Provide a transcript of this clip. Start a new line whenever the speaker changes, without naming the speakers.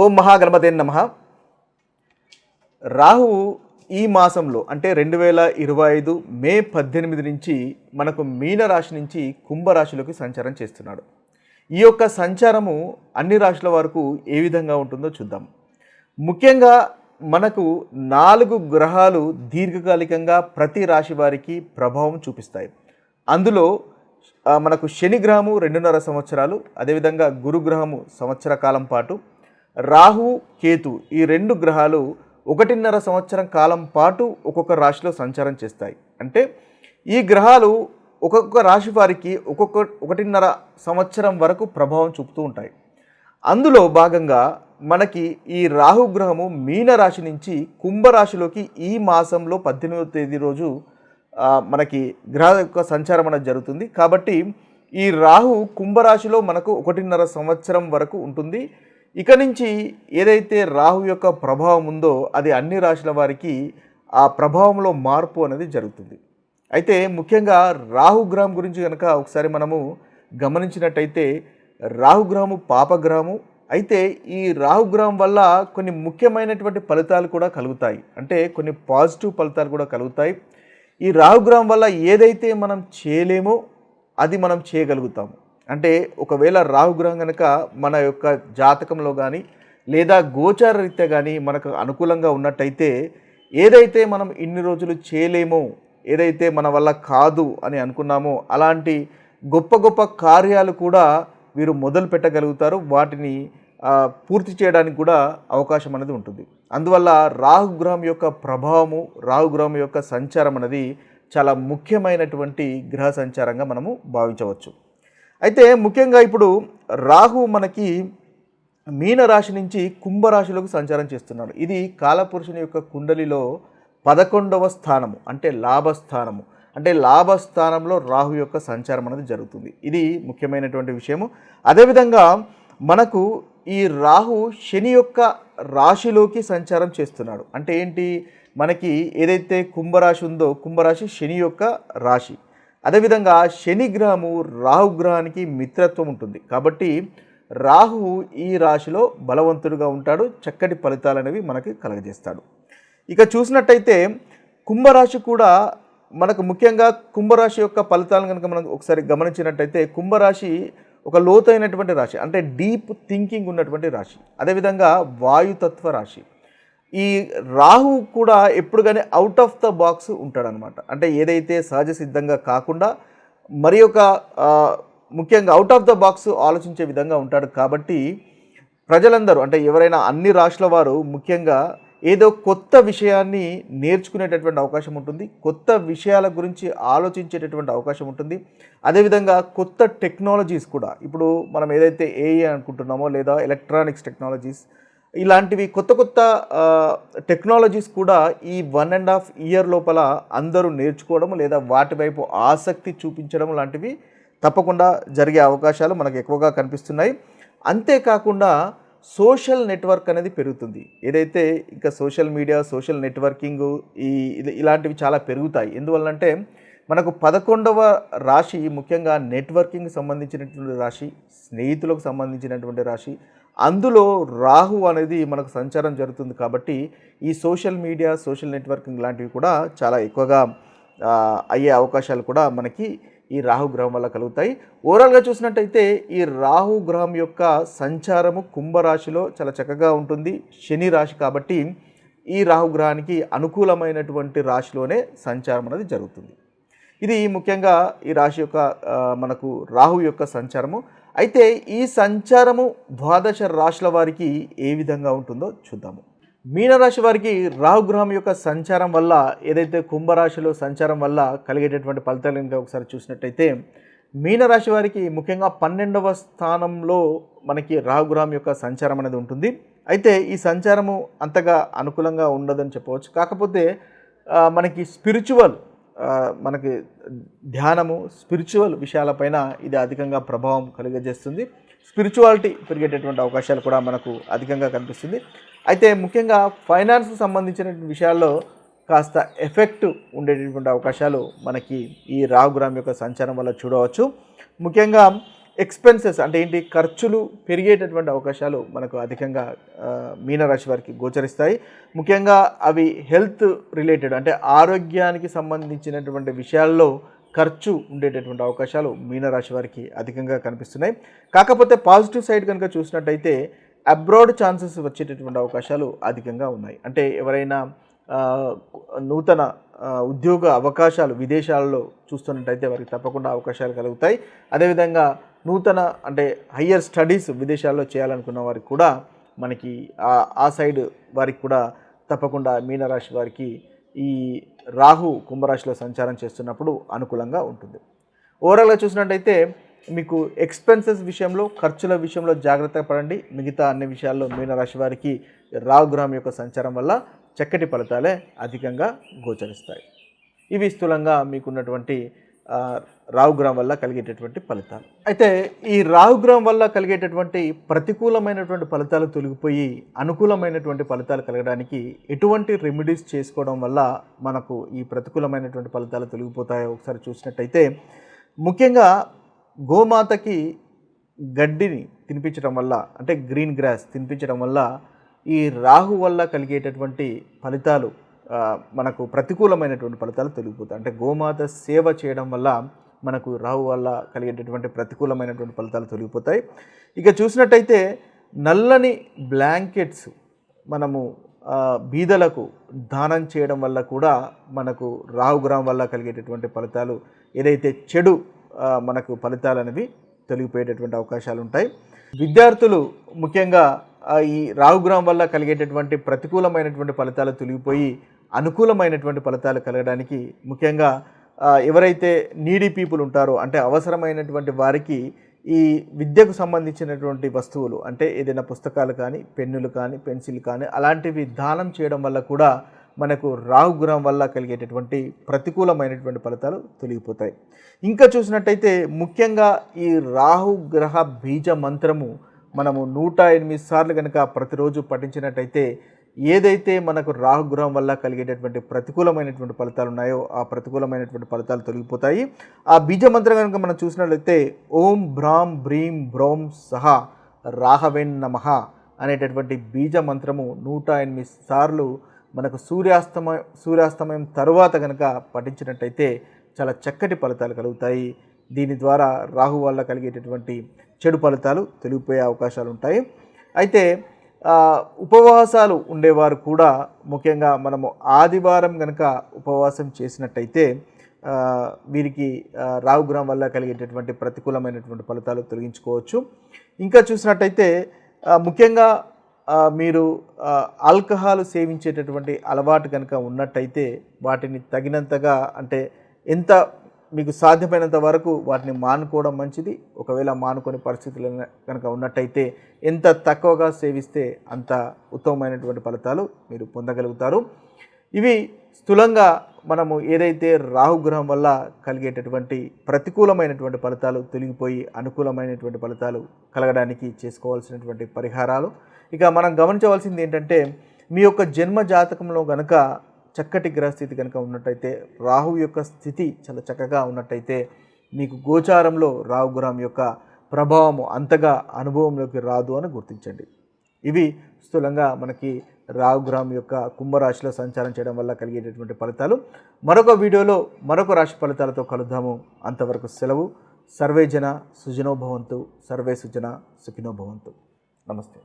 ఓం మహాగణపతే నమ. రాహువు ఈ మాసంలో అంటే రెండు వేల ఇరవై ఐదు మే పద్దెనిమిది నుంచి మనకు మీనరాశి నుంచి కుంభరాశిలోకి సంచారం చేస్తున్నాడు. ఈ యొక్క సంచారము అన్ని రాశుల వరకు ఏ విధంగా ఉంటుందో చూద్దాం. ముఖ్యంగా మనకు నాలుగు గ్రహాలు దీర్ఘకాలికంగా ప్రతి రాశి వారికి ప్రభావం చూపిస్తాయి. అందులో మనకు శని గ్రహము రెండున్నర సంవత్సరాలు అదేవిధంగా గురుగ్రహము సంవత్సర కాలం పాటు రాహు కేతు ఈ రెండు గ్రహాలు ఒకటిన్నర సంవత్సరం కాలం పాటు ఒక్కొక్క రాశిలో సంచారం చేస్తాయి. అంటే ఈ గ్రహాలు ఒక్కొక్క రాశి వారికి ఒక్కొక్క ఒకటిన్నర సంవత్సరం వరకు ప్రభావం చూపుతూ ఉంటాయి. అందులో భాగంగా మనకి ఈ రాహు గ్రహము మీన రాశి నుంచి కుంభరాశిలోకి ఈ మాసంలో పద్దెనిమిదవ తేదీ రోజు మనకి గ్రహ యొక్క సంచారం అనేది జరుగుతుంది. కాబట్టి ఈ రాహు కుంభరాశిలో మనకు ఒకటిన్నర సంవత్సరం వరకు ఉంటుంది. ఇక నుంచి ఏదైతే రాహు యొక్క ప్రభావం ఉందో అది అన్ని రాశుల వారికి ఆ ప్రభావంలో మార్పు అనేది జరుగుతుంది. అయితే ముఖ్యంగా రాహుగ్రహం గురించి కనుక ఒకసారి మనము గమనించినట్టయితే రాహుగ్రహము పాపగ్రహము అయితే ఈ రాహుగ్రహం వల్ల కొన్ని ముఖ్యమైనటువంటి ఫలితాలు కూడా కలుగుతాయి. అంటే కొన్ని పాజిటివ్ ఫలితాలు కూడా కలుగుతాయి. ఈ రాహుగ్రహం వల్ల ఏదైతే మనం చేయలేమో అది మనం చేయగలుగుతాము. అంటే ఒకవేళ రాహుగ్రహం కనుక మన యొక్క జాతకంలో కానీ లేదా గోచార రీత్యా కానీ మనకు అనుకూలంగా ఉన్నట్టయితే ఏదైతే మనం ఇన్ని రోజులు చేయలేమో ఏదైతే మన వల్ల కాదు అని అనుకున్నామో అలాంటి గొప్ప గొప్ప కార్యాలు కూడా వీరు మొదలు పెట్టగలుగుతారు. వాటిని పూర్తి చేయడానికి కూడా అవకాశం అనేది ఉంటుంది. అందువల్ల రాహుగ్రహం యొక్క ప్రభావము రాహుగ్రహం యొక్క సంచారం అనేది చాలా ముఖ్యమైనటువంటి గ్రహ సంచారంగా మనము భావించవచ్చు. అయితే ముఖ్యంగా ఇప్పుడు రాహు మనకి మీనరాశి నుంచి కుంభరాశిలోకి సంచారం చేస్తున్నాడు ఇది కాలపురుషుని యొక్క కుండలిలో పదకొండవ స్థానము అంటే లాభస్థానము. అంటే లాభస్థానంలో రాహు యొక్క సంచారం అనేది జరుగుతుంది. ఇది ముఖ్యమైనటువంటి విషయము. అదేవిధంగా మనకు ఈ రాహు శని యొక్క రాశిలోకి సంచారం చేస్తున్నాడు. అంటే ఏంటి? మనకి ఏదైతే కుంభరాశి ఉందో కుంభరాశి శని యొక్క రాశి. అదేవిధంగా శనిగ్రహము రాహుగ్రహానికి రాహు మిత్రత్వం ఉంటుంది. కాబట్టి రాహు ఈ రాశిలో బలవంతుడుగా ఉంటాడు చక్కటి ఫలితాలు అనేవి మనకి కలగజేస్తాడు. ఇక చూసినట్టయితే కుంభరాశి కూడా మనకు ముఖ్యంగా కుంభరాశి యొక్క ఫలితాలను కనుక మనం ఒకసారి గమనించినట్టయితే కుంభరాశి ఒక లోతైనటువంటి రాశి అంటే డీప్ థింకింగ్ ఉన్నటువంటి రాశి. అదేవిధంగా వాయుతత్వ రాశి. ఈ రాహు కూడా ఎప్పుడు కానీ అవుట్ ఆఫ్ ద బాక్స్ ఉంటాడనమాట. అంటే ఏదైతే సహజ సిద్ధంగా కాకుండా మరి ఒక ముఖ్యంగా అవుట్ ఆఫ్ ద బాక్స్ ఆలోచించే విధంగా ఉంటాడు కాబట్టి ప్రజలందరూ అంటే ఎవరైనా అన్ని రాష్ట్రాల వారు ముఖ్యంగా ఏదో కొత్త విషయాన్ని నేర్చుకునేటటువంటి అవకాశం ఉంటుంది కొత్త విషయాల గురించి ఆలోచించేటటువంటి అవకాశం ఉంటుంది. అదేవిధంగా కొత్త టెక్నాలజీస్ కూడా ఇప్పుడు మనం ఏదైతే ఏఐ అనుకుంటున్నామో లేదా ఎలక్ట్రానిక్స్ టెక్నాలజీస్ ఇలాంటివి కొత్త కొత్త టెక్నాలజీస్ కూడా ఈ వన్ అండ్ హాఫ్ ఇయర్ లోపల అందరూ నేర్చుకోవడం లేదా వాటి వైపు ఆసక్తి చూపించడం లాంటివి తప్పకుండా జరిగే అవకాశాలు మనకు ఎక్కువగా కనిపిస్తున్నాయి. అంతేకాకుండా సోషల్ నెట్వర్క్ అనేది పెరుగుతుంది. ఏదైతే ఇంకా సోషల్ మీడియా సోషల్ నెట్వర్కింగ్ ఈ ఇలాంటివి చాలా పెరుగుతాయి. ఎందువల్లంటే మనకు పదకొండవ రాశి ముఖ్యంగా నెట్వర్కింగ్ సంబంధించినటువంటి రాశి స్నేహితులకు సంబంధించినటువంటి రాశి అందులో రాహు అనేది మనకు సంచారం జరుగుతుంది కాబట్టి ఈ సోషల్ మీడియా సోషల్ నెట్వర్కింగ్ లాంటివి కూడా చాలా ఎక్కువగా అయ్యే అవకాశాలు కూడా మనకి ఈ రాహు గ్రహం వల్ల కలుగుతాయి. ఓవరాల్గా చూసినట్టయితే ఈ రాహు గ్రహం యొక్క సంచారము కుంభరాశిలో చాలా చక్కగా ఉంటుంది. శని రాశి కాబట్టి ఈ రాహు గ్రహానికి అనుకూలమైనటువంటి రాశిలోనే సంచారం అనేది జరుగుతుంది. ఇది ముఖ్యంగా ఈ రాశి యొక్క మనకు రాహు యొక్క సంచారము. అయితే ఈ సంచారము ద్వాదశ రాశుల వారికి ఏ విధంగా ఉంటుందో చూద్దాము. మీనరాశి వారికి రాహుగ్రహం యొక్క సంచారం వల్ల ఏదైతే కుంభరాశిలో సంచారం వల్ల కలిగేటటువంటి ఫలితాలు ఇంకా ఒకసారి చూసినట్టయితే మీనరాశి వారికి ముఖ్యంగా పన్నెండవ స్థానంలో మనకి రాహుగ్రహం యొక్క సంచారం అనేది ఉంటుంది. అయితే ఈ సంచారము అంతగా అనుకూలంగా ఉండదని చెప్పవచ్చు. కాకపోతే మనకి స్పిరిచువల్ మనకి ధ్యానము స్పిరిచువల్ విషయాలపైన ఇది అధికంగా ప్రభావం కలిగజేస్తుంది. స్పిరిచువాలిటీ పెరిగేటటువంటి అవకాశాలు కూడా మనకు అధికంగా కనిపిస్తుంది. అయితే ముఖ్యంగా ఫైనాన్స్ సంబంధించిన విషయాల్లో కాస్త ఎఫెక్ట్ ఉండేటటువంటి అవకాశాలు మనకి ఈ రాహుగ్రహం యొక్క సంచారం వల్ల చూడవచ్చు. ముఖ్యంగా ఎక్స్పెన్సెస్ అంటే ఏంటి? ఖర్చులు పెరిగేటటువంటి అవకాశాలు మనకు అధికంగా మీనరాశి వారికి గోచరిస్తాయి. ముఖ్యంగా అవి హెల్త్ రిలేటెడ్ అంటే ఆరోగ్యానికి సంబంధించినటువంటి విషయాల్లో ఖర్చు ఉండేటటువంటి అవకాశాలు మీనరాశి వారికి అధికంగా కనిపిస్తున్నాయి. కాకపోతే పాజిటివ్ సైడ్ కనుక చూసినట్టయితే అబ్రాడ్ ఛాన్సెస్ వచ్చేటటువంటి అవకాశాలు అధికంగా ఉన్నాయి. అంటే ఎవరైనా నూతన ఉద్యోగ అవకాశాలు విదేశాల్లో చూస్తున్నట్టయితే వారికి తప్పకుండా అవకాశాలు కలుగుతాయి. అదేవిధంగా నూతన అంటే హయ్యర్ స్టడీస్ విదేశాల్లో చేయాలనుకున్న వారికి కూడా మనకి ఆ- సైడ్ వారికి కూడా తప్పకుండా మీనరాశి వారికి ఈ రాహు కుంభరాశిలో సంచారం చేస్తున్నప్పుడు అనుకూలంగా ఉంటుంది. ఓవరాల్గా చూసినట్టయితే మీకు ఎక్స్పెన్సెస్ విషయంలో ఖర్చుల విషయంలో జాగ్రత్త పడండి. మిగతా అన్ని విషయాల్లో మీనరాశి వారికి రాహు గ్రహం యొక్క సంచారం వల్ల చక్కటి ఫలితాలే అధికంగా గోచరిస్తాయి. ఇవి స్థూలంగా మీకున్నటువంటి ఆ, రాహుగ్రహం వల్ల కలిగేటటువంటి ఫలితాలు. అయితే ఈ రాహుగ్రహం వల్ల కలిగేటటువంటి ప్రతికూలమైనటువంటి ఫలితాలు తొలగిపోయి అనుకూలమైనటువంటి ఫలితాలు కలగడానికి ఎటువంటి రెమెడీస్ చేసుకోవడం వల్ల మనకు ఈ ప్రతికూలమైనటువంటి ఫలితాలు తొలగిపోతాయో ఒకసారి చూసినట్టయితే ముఖ్యంగా గోమాతకి గడ్డిని తినిపించడం వల్ల అంటే గ్రీన్ గ్రాస్ తినిపించడం వల్ల ఈ రాహు వల్ల కలిగేటటువంటి ఫలితాలు మనకు ప్రతికూలమైనటువంటి ఫలితాలు తొలగిపోతాయి. అంటే గోమాత సేవ చేయడం వల్ల మనకు రాహు వల్ల కలిగేటటువంటి ప్రతికూలమైనటువంటి ఫలితాలు తొలగిపోతాయి. ఇక చూసినట్టయితే నల్లని బ్లాంకెట్స్ మనము బీదలకు దానం చేయడం వల్ల కూడా మనకు రాహుగ్రహం వల్ల కలిగేటటువంటి ఫలితాలు ఏదైతే చెడు మనకు ఫలితాలు అనేవి తొలగిపోయేటటువంటి అవకాశాలు ఉంటాయి. విద్యార్థులు ముఖ్యంగా ఈ రాహుగ్రహం వల్ల కలిగేటటువంటి ప్రతికూలమైనటువంటి ఫలితాలు తొలగిపోయి అనుకూలమైనటువంటి ఫలితాలు కలగడానికి ముఖ్యంగా ఎవరైతే నీడీ పీపుల్ ఉంటారో అంటే అవసరమైనటువంటి వారికి ఈ విద్యకు సంబంధించినటువంటి వస్తువులు అంటే ఏదైనా పుస్తకాలు కానీ పెన్నులు కానీ పెన్సిల్ కానీ అలాంటివి దానం చేయడం వల్ల కూడా మనకు రాహుగ్రహం వల్ల కలిగేటటువంటి ప్రతికూలమైనటువంటి ఫలితాలు తొలగిపోతాయి. ఇంకా చూసినట్టయితే ముఖ్యంగా ఈ రాహుగ్రహ బీజ మంత్రము మనము నూట ఎనిమిది సార్లు కనుక ప్రతిరోజు పఠించినట్టయితే ఏదైతే మనకు రాహుగ్రహం వల్ల కలిగేటటువంటి ప్రతికూలమైనటువంటి ఫలితాలు ఉన్నాయో ఆ ప్రతికూలమైనటువంటి ఫలితాలు తొలగిపోతాయి. ఆ బీజ మంత్రం కనుక మనం చూసినట్లయితే ఓం భ్రాం భ్రీం బ్రోం సహా రాహవెన్ నమ అనేటటువంటి బీజ మంత్రము నూట ఎనిమిది సార్లు మనకు సూర్యాస్తమయ సూర్యాస్తమయం తరువాత కనుక పఠించినట్టయితే చాలా చక్కటి ఫలితాలు కలుగుతాయి. దీని ద్వారా రాహు వల్ల కలిగేటటువంటి చెడు ఫలితాలు తొలగిపోయే అవకాశాలు ఉంటాయి అయితే ఉపవాసాలు ఉండేవారు కూడా ముఖ్యంగా మనము ఆదివారం కనుక ఉపవాసం చేసినట్టయితే వీరికి ఆ, రాహుగ్రహం వల్ల కలిగేటటువంటి ప్రతికూలమైనటువంటి ఫలితాలు తొలగించుకోవచ్చు. ఇంకా చూసినట్టయితే ముఖ్యంగా మీరు ఆల్కహాల్ సేవించేటటువంటి అలవాటు కనుక ఉన్నట్టయితే వాటిని తగినంతగా అంటే ఎంత మీకు సాధ్యమైనంత వరకు వాటిని మానుకోవడం మంచిది. ఒకవేళ మానుకొని పరిస్థితులు కనుక ఉన్నట్టయితే ఎంత తక్కువగా సేవిస్తే అంత ఉత్తమమైనటువంటి ఫలితాలు మీరు పొందగలుగుతారు. ఇవి స్థూలంగా మనము ఏదైతే రాహుగ్రహం వల్ల కలిగేటటువంటి ప్రతికూలమైనటువంటి ఫలితాలు తొలగిపోయి అనుకూలమైనటువంటి ఫలితాలు కలగడానికి చేసుకోవాల్సినటువంటి పరిహారాలు. ఇక మనం గమనించవలసింది ఏంటంటే మీ యొక్క జన్మ జాతకంలో కనుక చక్కటి గ్రహస్థితి కనుక ఉన్నట్టయితే రాహు యొక్క స్థితి చాలా చక్కగా ఉన్నట్టయితే మీకు గోచారంలో రాహుగ్రహం యొక్క ప్రభావము అంతగా అనుభవంలోకి రాదు అని గుర్తించండి. ఇవి స్థూలంగా మనకి రాహుగ్రహం యొక్క కుంభరాశిలో సంచారం చేయడం వల్ల కలిగేటటువంటి ఫలితాలు. మరొక వీడియోలో మరొక రాశి ఫలితాలతో కలుద్దాము. అంతవరకు సెలవు. సర్వే జన సుజనోభవంతు సర్వే సుజన సుఖినోభవంతు నమస్తే.